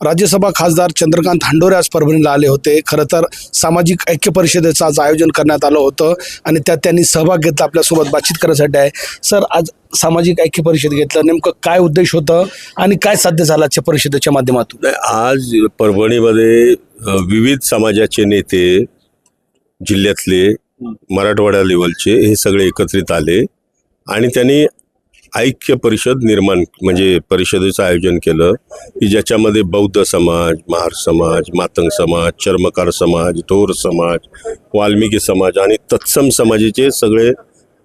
राज्यसभा खासदार चंद्रकांत हांडोरे आज परभणीला आले होते. खरं तर सामाजिक ऐक्य परिषदेचं आज आयोजन करण्यात आलं होतं आणि त्यात त्यांनी सहभाग घेतला आपल्यासोबत बातचीत करण्यासाठी आहे. सर आज सामाजिक ऐक्य परिषद घेतलं. नेमकं काय उद्देश होतं आणि काय साध्य झालं आजच्या परिषदेच्या माध्यमातून? आज परभणीमध्ये विविध समाजाचे नेते जिल्ह्यातले मराठवाडा लेवलचे हे सगळे एकत्रित आले आणि त्यांनी ऐक्य परिषद निर्माण म्हणजे परिषदेचं आयोजन केलं की ज्याच्यामध्ये बौद्ध समाज महार समाज मातंग समाज चर्मकार समाज थोर समाज वाल्मिकी समाज आणि तत्सम समाजाचे सगळे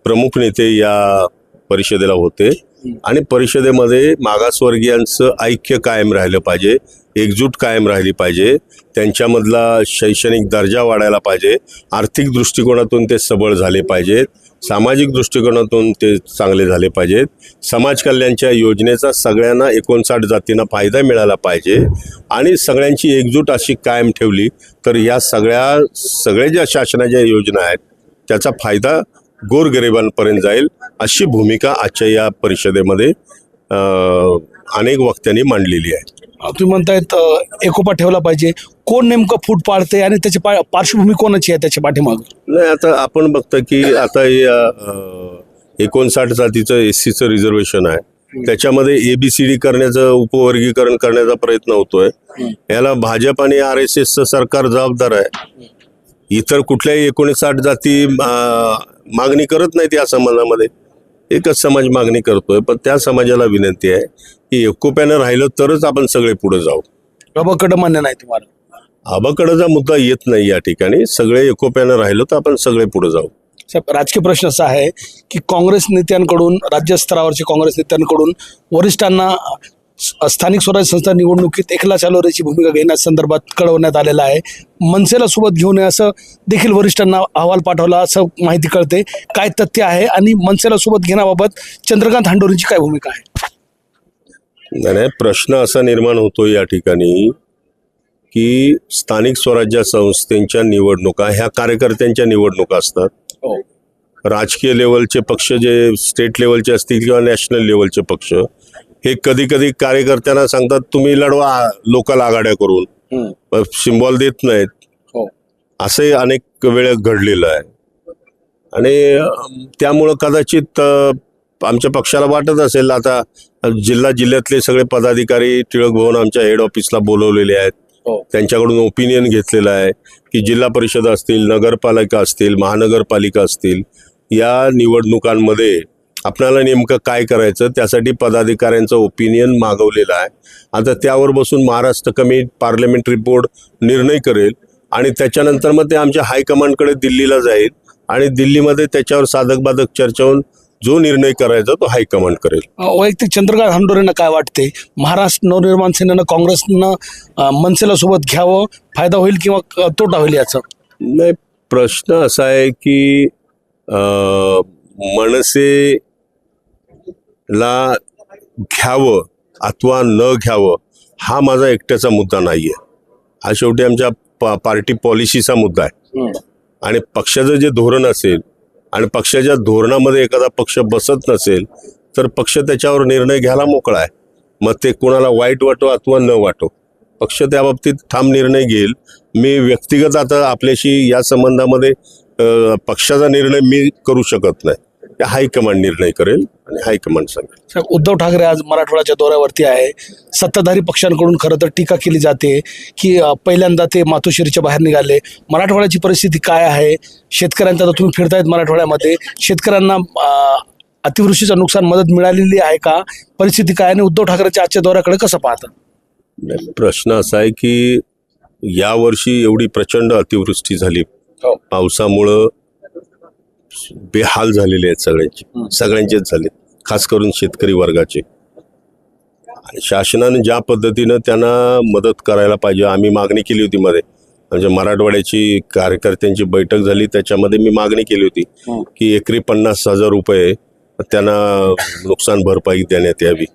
प्रमुख नेते या परिषदेला होते. आणि परिषदेमध्ये मागासवर्गीयांचं ऐक्य कायम राहिलं पाहिजे एकजूट कायम राहिली पाहिजे त्यांच्यामधला शैक्षणिक दर्जा वाढायला पाहिजे आर्थिक दृष्टिकोनातून ते सबळ झाले पाहिजेत. सामाजिक दृष्टिकोनातून ते चांगले झाले पाहिजेत. समाज कल्याणच्या योजनेचा सगळ्यांना एकोणसाठ जातींना फायदा मिळाला पाहिजे. आणि सगळ्यांची एकजूट अशी कायम ठेवली तर या सगळ्या सगळ्या ज्या शासनाच्या योजना आहेत त्याचा फायदा गोरगरिबांपर्यंत जाईल अशी भूमिका आजच्या या परिषदेमध्ये अनेक वक्त्यांनी मांडलेली आहे. तुम्ही म्हणतायत एकोपा ठेवला पाहिजे. कोण नेमकं फूट पाडते आणि त्याची पा पार्श्वभूमी कोणाची आहे त्याच्या पाठीमागं? नाही आता आपण बघतो की आता अ, एकोणसाठ जातीचं एस सीचं रिझर्वेशन आहे. त्याच्यामध्ये एबीसीडी करण्याचं उपवर्गीकरण करण्याचा प्रयत्न होतोय. याला भाजप आणि आर एस एसचं सरकार जबाबदार आहे. इतर कुठल्याही एकोणसाठ जाती मागणी करत नाहीत या समाजामध्ये एकच समाज मागणी करतोय पण त्या समाजाला विनंती आहे की एकोप्यानं राहिलं तरच आपण सगळे पुढे जाऊ. बाबाकडं मान्य नाही तुम्हाला? आबाकडचा मुद्दा येत नाही या ठिकाणी. सगळे एकोप्यानं राहिलो तर आपण सगळे पुढे जाऊ. साहेब राजकीय प्रश्न असा आहे की काँग्रेस नेत्यांकडून राज्यस्तरावरच्या काँग्रेस नेत्यांकडून वरिष्ठांना स्थानिक स्वराज्य संस्था निवडणुकीत एकला चालवण्याची भूमिका घेण्यासंदर्भात कळवण्यात आलेलं आहे. मनसेला सोबत घेऊन असं देखील वरिष्ठांना अहवाल पाठवला असं माहिती कळते. काय तथ्य आहे आणि मनसेला सोबत घेण्याबाबत चंद्रकांत हांडोरींची काय भूमिका आहे? नाही नाही प्रश्न असा निर्माण होतो या ठिकाणी की स्थानिक स्वराज्य संस्थेच्या निवडणुका ह्या कार्यकर्त्यांच्या निवडणुका असतात. हो. राजकीय लेवलचे पक्ष जे स्टेट लेवलचे असतील किंवा नॅशनल लेवलचे पक्ष हे कधी कधी कार्यकर्त्यांना सांगतात तुम्ही लढवा लोकल आघाड्या करून. सिम्बॉल देत नाहीत. हो. असे अनेक वेळा घडलेलं आहे. आणि त्यामुळं कदाचित आमच्या पक्षाला वाटत असेल आता जिल्हा जिल्ह्यातले सगळे पदाधिकारी टिळक भवन आमच्या हेड ऑफिसला बोलवलेले आहेत. हो. त्यांच्याकडून ओपिनियन घेतलेलं आहे की जिल्हा परिषद असतील नगरपालिका असतील महानगरपालिका असतील या निवडणुकांमध्ये आपल्याला नेमकं काय करायचं? त्यासाठी पदाधिकाऱ्यांचं ओपिनियन मागवलेलं आहे. आता त्यावर बसून महाराष्ट्र कमी पार्लमेंटरी बोर्ड निर्णय करेल आणि त्याच्यानंतर मग ते आमच्या हायकमांडकडे दिल्लीला जाईल आणि दिल्लीमध्ये त्याच्यावर साधक बाधक चर्चा होऊन जो निर्णय करायचा तो हायकमांड करेल. वैयक्तिक चंद्रकांत हांडोरेंना काय वाटते महाराष्ट्र नवनिर्माण सेनेनं काँग्रेसनं मनसेला सोबत घ्यावं फायदा होईल किंवा क- तोटा होईल याचा? नाही प्रश्न असा आहे की अं, मनसेला घ्यावं अथवा न घ्यावं हा माझा एकट्याचा मुद्दा नाही आहे हा शेवटी आमच्या पा पार्टी पॉलिसीचा मुद्दा आहे. आणि पक्षाचं जे धोरण असेल आणि पक्षाच्या धोरणामध्ये एखादा पक्ष बसत नसेल तर पक्ष त्याच्यावर निर्णय घ्यायला मोकळा आहे. मग ते कोणाला वाईट वाटो अथवा न वाटो. पक्ष त्या बाबतीत ठाम निर्णय घेईल. मी व्यक्तिगत आता आपल्याशी या संबंधामध्ये पक्षाचा निर्णय मी करू शकत नाही. हायकमांड निर्णय करेल. आणि हायकमांड सांगेल साहेब, उद्धव ठाकरे आज मराठवाड्याच्या दौऱ्यावरती आहे. सत्ताधारी पक्षांकडून खरं तर टीका केली जाते की अ, पहिल्यांदा ते मातोश्रीच्या बाहेर निघाले. मराठवाड्याची परिस्थिती काय आहे? शेतकऱ्यांचा आता तुम्ही फिरतायत मराठवाड्यामध्ये. शेतकऱ्यांना अ, अतिवृष्टीचं नुकसान मदत मिळालेली आहे का? परिस्थिती काय? आणि उद्धव ठाकरेच्या आजच्या दौऱ्याकडे कसं पाहता? प्रश्न असा आहे की यावर्षी एवढी प्रचंड अतिवृष्टी झाली. हो. पावसामुळं बेहाल झालेले आहेत सगळ्यांचे. सगळ्यांचेच झाले. खास करून शेतकरी वर्गाचे. आणि शासनाने ज्या पद्धतीनं त्यांना मदत करायला पाहिजे आम्ही मागणी केली होती मध्ये. म्हणजे मराठवाड्याची कार्यकर्त्यांची बैठक झाली त्याच्यामध्ये मी मागणी केली होती. की एकरी पन्नास हजार रुपये त्यांना नुकसान भरपाई देण्यात यावी.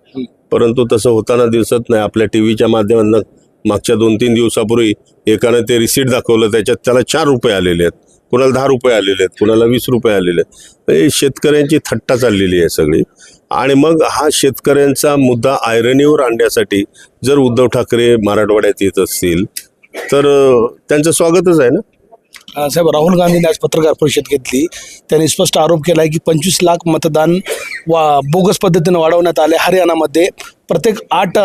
परंतु तसं होताना दिसत नाही. आपल्या टी व्हीच्या माध्यमातून मागच्या दोन तीन दिवसापूर्वी एकानं ते रिसीट दाखवलं त्याच्यात त्याला चार रुपये आलेले आहेत. कुणाला दहा रुपये आलेले आहेत कुणाला वीस रुपये आलेले आहेत. हे शेतकऱ्यांची थट्टा चाललेली आहे सगळी. आणि मग हा शेतकऱ्यांचा मुद्दा आयरणीवर आणण्यासाठी जर उद्धव ठाकरे मराठवाड्यात येत असतील तर त्यांचं स्वागतच आहे ना? साहेब राहुल गांधींनी आज पत्रकार परिषद घेतली. त्यांनी स्पष्ट आरोप केला आहे की पंचवीस लाख मतदान वा बोगस पद्धतीनं वाढवण्यात आले हरियाणामध्ये. प्रत्येक आठ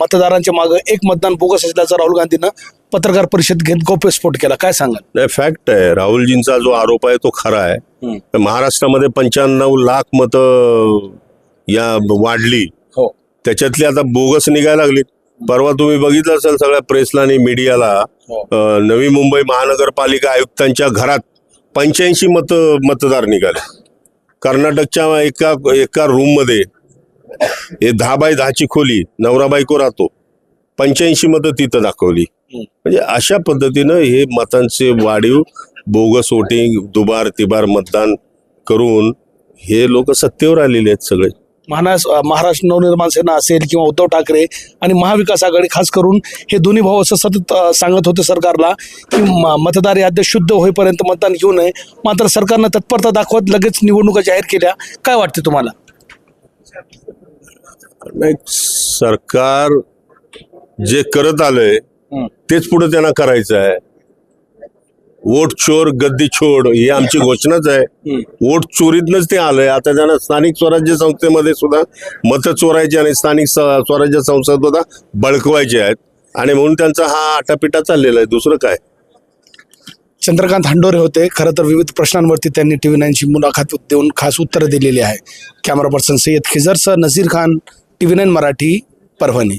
मतदारांच्या मागं एक मतदान बोगस असल्याचा राहुल गांधीनं पत्रकार परिषद घेत गौप्यस्फोट केला. काय सांगाल? नाही फॅक्ट आहे. राहुलजींचा जो आरोप आहे तो खरा आहे. तर महाराष्ट्रामध्ये पंच्याण्णव लाख मतं या वाढली. हो. त्याच्यातली आता बोगस निघायला लागली. परवा तुम्ही बघितलं असेल सगळ्या प्रेसला आणि मीडियाला. हो. अं, नवी मुंबई महानगरपालिका आयुक्तांच्या घरात पंच्याऐंशी मत मतदार निघाले. कर्नाटकच्या एका एका रूममध्ये हे दहा बाय दहाची खोली नवरा बायको राहतो पंच्याऐंशी मतं तिथं दाखवली. म्हणजे अशा पद्धतीनं हे मतांचे वाढीव बोगस वोटिंग दुबार तिबार मतदान करून हे लोक सत्तेवर आलेले आहेत सगळे. महाराष महाराष्ट्र नवनिर्माण सेना असेल किंवा उद्धव ठाकरे आणि महाविकास आघाडी खास करून हे दोन्ही भाऊ असं सतत सांगत होते सरकारला की मतदार याद्या शुद्ध होईपर्यंत मतदान घेऊ नये. मात्र सरकारनं तत्परता दाखवत लगेच निवडणुका जाहीर केल्या. काय वाटते तुम्हाला? नाही सरकार जे करत आलंय तेच पुढे त्यांना करायचं आहे. वोट चोर गद्दी छोड ही आमची घोषणाच आहे. वोट चोरीतनच ते आलंय. आता त्यांना स्थानिक स्वराज्य संस्थेमध्ये सुद्धा मतं चोरायची आणि स्थानिक स्वराज्य संस्था सुद्धा बळकवायचे आहेत. आणि म्हणून त्यांचा हा आटापिटा चाललेला आहे. दुसरं काय? चंद्रकांत हंडोरे होते. खरं तर विविध प्रश्नांवरती त्यांनी टी व्ही नाईनची मुलाखत देऊन खास उत्तरं दिलेली आहे. Camera person Syed खिजरसह Nazir Khan T V nine Marathi Parbhani.